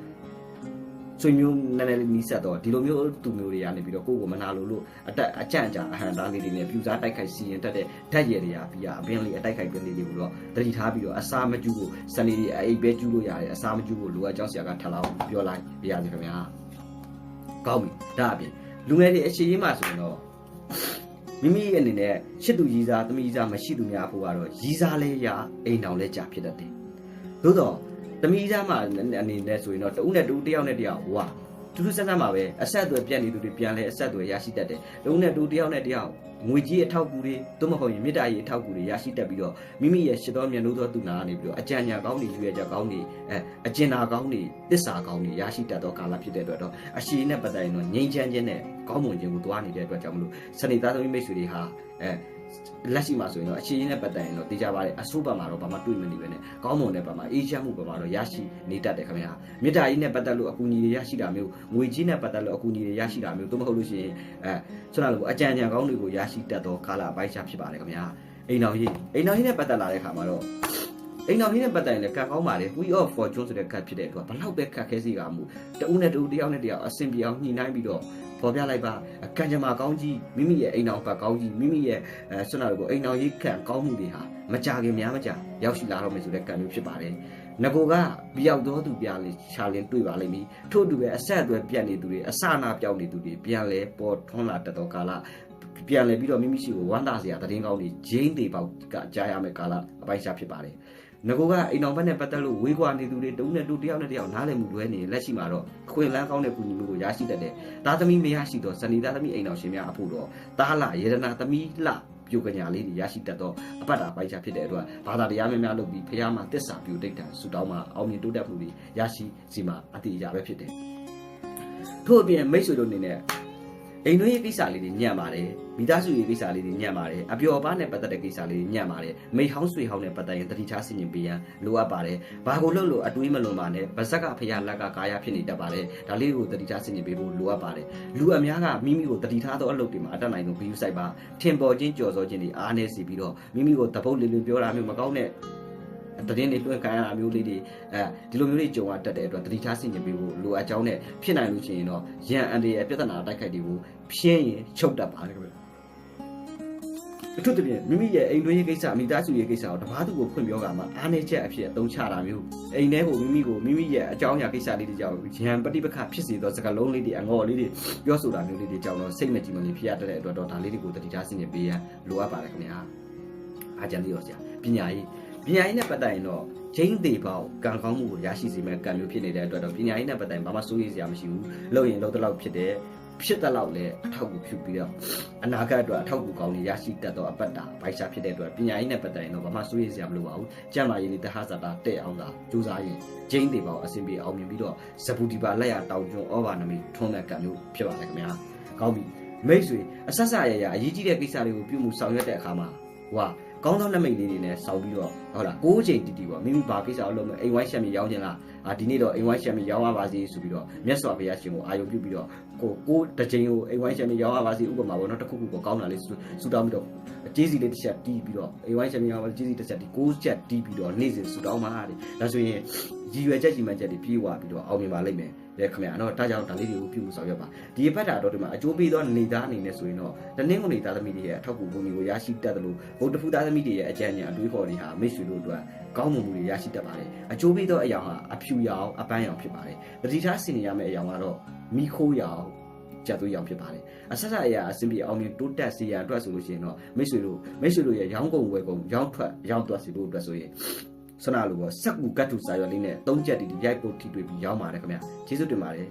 ဆွေမျိုးနည်းနည်းလေးနီးစပ်တော့ဒီလိုမျိုးသူမျိုးတွေကနေပြီးတော့ကိုယ့်ကိုမနာလို့လို့အတက်အကြံ့ကြအဟန်သားလေးတွေနဲ့ပြူစားတိုက်ခိုက်စီရင်တတ်တဲ့ဓာတ်ရည်တွေကပြီးအပင်းလေးအတိုက်ခိုက်ပင်းလေးတွေကိုတော့တတိထားပြီးတော့အစာမကျူးဖို့စနေတွေအိပ်ပဲကျူးလို့ရတယ်အစာမကျူးဖို့လိုအပ်ကြောင်းဆရာကထပ်လောင်းပြောလိုက်ပြရစီခင်ဗျာကောင်းပြီဒါအပြင်လူငယ်တွေအခြေရေးမှဆိုရင်တော့မိမိအနေနဲ့ချစ်သူရည်စားသမီးစားမရှိသူများဖို့ကတော့ရည်စားလဲရအိမ်တောင်လဲကြာဖြစ်တတ်တယ်သို့တော့ သမီးသားမအနေနဲ့ဆိုရင်တော့တဦးနဲ့တဦးတယောက်နဲ့တယောက်ဝါတူတူဆန်းဆန်းပါပဲအဆက်အသွယ်ပြတ်နေသူတွေပြန်လဲအဆက်အသွယ်ရရှိတတ်တယ်တဦးနဲ့တဦးတယောက်နဲ့တယောက်ငွေကြီးအထောက်အကူတွေသို့မဟုတ်ရင်မေတ္တာရေးအထောက်အကူတွေရရှိတတ်ပြီးတော့မိမိရဲ့ရှစ်တော်မြတ်လို့သောသူနာကနေပြီးတော့အကြံဉာဏ်ကောင်းတွေယူရကြကောင်းတွေအဲအကျဉ်းနာကောင်းတွေတစ္ဆာကောင်းတွေရရှိတတ်သောကာလဖြစ်တဲ့အတွက်တော့အရှိနဲ့ပတ်သက်ရင်တော့ငြိမ်းချမ်းခြင်းနဲ့ကောင်းမွန်ခြင်းကိုတွားနေတဲ့အတွက်ကြောင့်မလို့စနေသားသမီးမိတ်ဆွေတွေဟာအဲ လက်ရှိမှာဆိုရင်တော့အခြေရင်းနဲ့ပတ်သက်ရင်တော့တေချာပါတယ်အဆိုးဘက်မှာတော့ဘာမှတွေးမနေပဲနဲ့ကောင်းမွန်တဲ့ဘက်မှာအေးချမ်းမှုဘက်မှာတော့ရရှိနေတတ်တယ်ခင်ဗျာမေတ္တာကြီးနဲ့ပတ်သက်လို့အကူအညီတွေရရှိတာမျိုးငွေကြီးနဲ့ပတ်သက်လို့အကူအညီတွေရရှိတာမျိုးသို့မဟုတ်လို့ရှိရင်အဲဆွမ်းလာလို့အကြံဉာဏ်ကောင်းတွေကိုရရှိတတ်သောကာလအပိုင်းခြားဖြစ်ပါတယ်ခင်ဗျာအိမ်တော်ကြီးအိမ်တော်ကြီးနဲ့ပတ်သက်လာတဲ့ခါမှာတော့အိမ်တော်ကြီးနဲ့ပတ်သက်ရင်လည်းကတ်ကောင်းပါလေ We of Fortune ဆိုတဲ့ကတ်ဖြစ်တဲ့အတွက်ဘလောက်ပဲခက်ခဲစီကမှုတဦးနဲ့တဦးတယောက်နဲ့တယောက်အဆင်ပြေအောင်ညှိနှိုင်းပြီးတော့ ပေါ်ပြလိုက်ပါကံကြမ္မာကောင်းကြီးမိမိရဲ့အိမ်တော်ဘက်ကောင်းကြီးမိမိရဲ့အဲဆွမ်းနာကိုအိမ်တော်ရေးခံကောင်းမှုတွေဟာမကြခင်များမကြရောက်ရှိလာတော့မယ်ဆိုတဲ့ကံမျိုးဖြစ်ပါတယ်ငကိုကပြောက်တော်သူပြလေရှာလင်းတွေ့ပါလိမ့်မည်ထို့အတူပဲအဆက်အသွယ်ပြတ်နေသူတွေအစနာပြောက်နေသူတွေပြန်လဲပေါ်ထွန်းလာတတ်သောကာလပြန်လဲပြီးတော့မိမိရှိကိုဝမ်းသာစရာသတင်းကောင်းတွေဂျင်းတွေပေါက်ကကြားရမယ့်ကာလအပိုင်းရှားဖြစ်ပါတယ် ငကိုကအိမ်အောင်ဘက်နဲ့ပတ်သက်လို့ဝေးကွာနေသူတွေတုံးနဲ့တူတယောက်နဲ့တယောက်နားလည်မှုလွဲနေလက်ရှိမှာတော့ခွင်လန်းကောင်းတဲ့ပူညီမှုကိုရရှိတတ်တဲ့သားသမီးမရရှိတော့စနီသားသမီးအိမ်အောင်ရှင်များအဖို့တော့တားလာယေဒနာသမီးလှပြိုကညာလေးတွေရရှိတတ်တော့အပတ်တာပိုင်းခြားဖြစ်တဲ့အတွက်ဘာသာတရားများများလုပ်ပြီးဖះမှာတစ္ဆာပြုဒိဋ္ဌံဆူတောင်းမှာအောင်မြင်တိုးတက်မှုတွေရရှိစီမှာအတိအကျပဲဖြစ်တယ်ထို့အပြင်မိတ်ဆွေတို့အနေနဲ့ အိမ်တွင်းရေးကိစ္စလေးတွေညံ့ပါတယ်မိသားစုရေးကိစ္စလေးတွေညံ့ပါတယ်အပျော်ပါးနဲ့ပတ်သက်တဲ့ကိစ္စလေးတွေညံ့ပါတယ်မိဟောင်းဆွေဟောင်းနဲ့ပတ်သက်ရင်တတိချဆင်ញင်ပေးရန်လိုအပ်ပါတယ်ဘာကိုလှုပ်လို့အတွေးမလွန်ပါနဲ့ဗဇက်ကဖះလက်ကကာယဖြစ်နေတတ်ပါတယ်ဒါလေးကိုတတိချဆင်ញင်ပေးဖို့လိုအပ်ပါတယ်လူအများကမိမိကိုတတိထားသောအလုပ်တွေမှာအတတ်နိုင်ဆုံးဂရုစိုက်ပါထင်ပေါ်ခြင်းကြော်စောခြင်းတွေအားနည်းစီပြီးတော့မိမိကိုတပုတ်လေးလေးပြောတာမျိုးမကောင်းတဲ့ တရင်တွေလွှင့်ခံရတာမျိုးလေးတွေအဲဒီလိုမျိုးတွေကြုံရတတ်တဲ့အတွက်တတိထားဆင်ခြင်ပေးဖို့လိုအပ်ကြောင်းနဲ့ဖြစ်နိုင်လို့ရှိရင်တော့ရန်အန်ဒီရဲ့ပြဿနာတိုက်ခိုက်တွေကိုဖြင်းရင်ချုပ်တတ်ပါတယ်ခင်ဗျအထူးသဖြင့်မိမိရဲ့အိမ်တွင်းရေးကိစ္စမိသားစုရေးကိစ္စကိုတပားသူကိုဖွင့်ပြောကမှအားနေချက်အဖြစ်အသုံးချတာမျိုးအိမ်ထဲကိုမိမိကိုမိမိရဲ့အကြောင်းအရာကိစ္စလေးတွေကြောင့်ရန်ပฏิပက္ခဖြစ်စေသောစကားလုံးလေးတွေအငေါ်လေးတွေပြောဆိုတာမျိုးလေးတွေကြောင့်တော့စိတ်မကြည်မငြိမ်ဖြစ်ရတဲ့အတွက်တော့ဒါလေးတွေကိုတတိထားဆင်ခြင်ပေးရန်လိုအပ်ပါတယ်ခင်ဗျာအားကြံသေးရောဆရာပညာရေး ပညာရေးနဲ့ပတ်သက်ရင်တော့ဂျိန်းသေးပေါကံကောင်းမှုကိုရရှိစေမဲ့ကံမျိုးဖြစ်နေတဲ့အတွက်တော့ပညာရေးနဲ့ပတ်သက်ရင်ဘာမှစိုးရိမ်စရာမရှိဘူးလို့ရင်လို့တလောက်ဖြစ်တယ်ဖြစ်တဲ့လောက်လည်းအထောက်အကူပြုပြီးတော့အနာဂတ်အတွက်အထောက်အကူကောင်းတွေရရှိတတ်သောအပတ်တာဘိုက်ရှာဖြစ်တဲ့အတွက်ပညာရေးနဲ့ပတ်သက်ရင်တော့ဘာမှစိုးရိမ်စရာမလိုပါဘူးကျမ်းမာရေးနဲ့တဟဇာတာတဲ့အောင်သာစူးစမ်းရင်ဂျိန်းသေးပေါအဆင်ပြေအောင်မြင်ပြီးတော့ဇပူဒီပါလက်ရတောင်ကျွန်းဩဘာနမီထွန်းတဲ့ကံမျိုးဖြစ်ပါလေခင်ဗျာကောင်းပြီမိတ်ဆွေအဆက်ဆက်ရရအရေးကြီးတဲ့ကိစ္စတွေကိုပြုမှုဆောင်ရွက်တဲ့အခါမှာဟို ကကောင်းသောလက်မိတ်လေးတွေနဲ့စောက်ပြီးတော့ဟုတ်လားကိုးချိန်တီတီပေါ့မိမိဘာကိစ္စအလုပ်မအိမ်ဝိုင်းရှက်မြေရောင်းခြင်းလားအာဒီနေ့တော့အိမ်ဝိုင်းရှက်မြေရောင်းရပါစေဆိုပြီးတော့မြတ်စွာဘုရားရှင်ကိုအာယုံပြုပြီးတော့ကိုကိုတစ်ချိန်ကိုအိမ်ဝိုင်းရှက်မြေရောင်းရပါစေဥပမာပေါ့နော်တစ်ခုခုကိုကောင်းတာလေးဆူတောင်းပြီးတော့ကြေးစီလေးတစ်ချက်တီးပြီးတော့အိမ်ဝိုင်းရှက်မြေရောင်းပါကြေးစီတစ်ချက်တီးကိုးချက်တီးပြီးတော့နေ့စဉ်ဆူတောင်းပါတဲ့ဒါဆိုရင်ရည်ရွယ်ချက်ကြီးမှချက်တွေပြေးဝပြီးတော့အောင်မြင်ပါလိမ့်မယ် တဲ့ခင်ဗျာနော်ဒါကြောင့်ဒါလေးတွေကိုပြုမှုဆောင်ရွက်ပါဒီဘက်တာတော့ဒီမှာအကျိုးပေးသောနေသားအနေနဲ့ဆိုရင်တော့တနင်္ဂနွေသားသမီးတွေရဲ့အထောက်အကူပုံတွေကိုရရှိတတ်တယ်လို့ဗုဒ္ဓဖူသားသမီးတွေရဲ့အကြံဉာဏ်အတွေးခေါ်တွေဟာမိတ်ဆွေတို့အတွက်ကောင်းမွန်မှုတွေရရှိတတ်ပါတယ်အကျိုးပေးသောအရာဟာအဖြူရောင်အပန်းရောင်ဖြစ်ပါတယ်ပတိထားဆင်နေရမယ့်အရာကတော့မိခိုးရောင်ကြက်သွေးရောင်ဖြစ်ပါတယ်အဆက်ဆက်အရာအဆင်ပြေအောင်မြင်တိုးတက်စေရန်အတွက်ဆိုလို့ရှိရင်တော့မိတ်ဆွေတို့မိတ်ဆွေတို့ရဲ့ရောင်းကုန်ဝယ်ကုန်ရောင်းထွက်ရောင်းသွားစီဖို့အတွက်ဆိုရင် ဆနာလိုပေါ့စက်ကူကတ်ထူစာရွက်လေးနဲ့သုံးချက်တီတီရိုက်ပုတ်ထိတွေ့ပြီးရောင်းပါတယ်ခင်ဗျာကျေးဇူးတင်ပါတယ်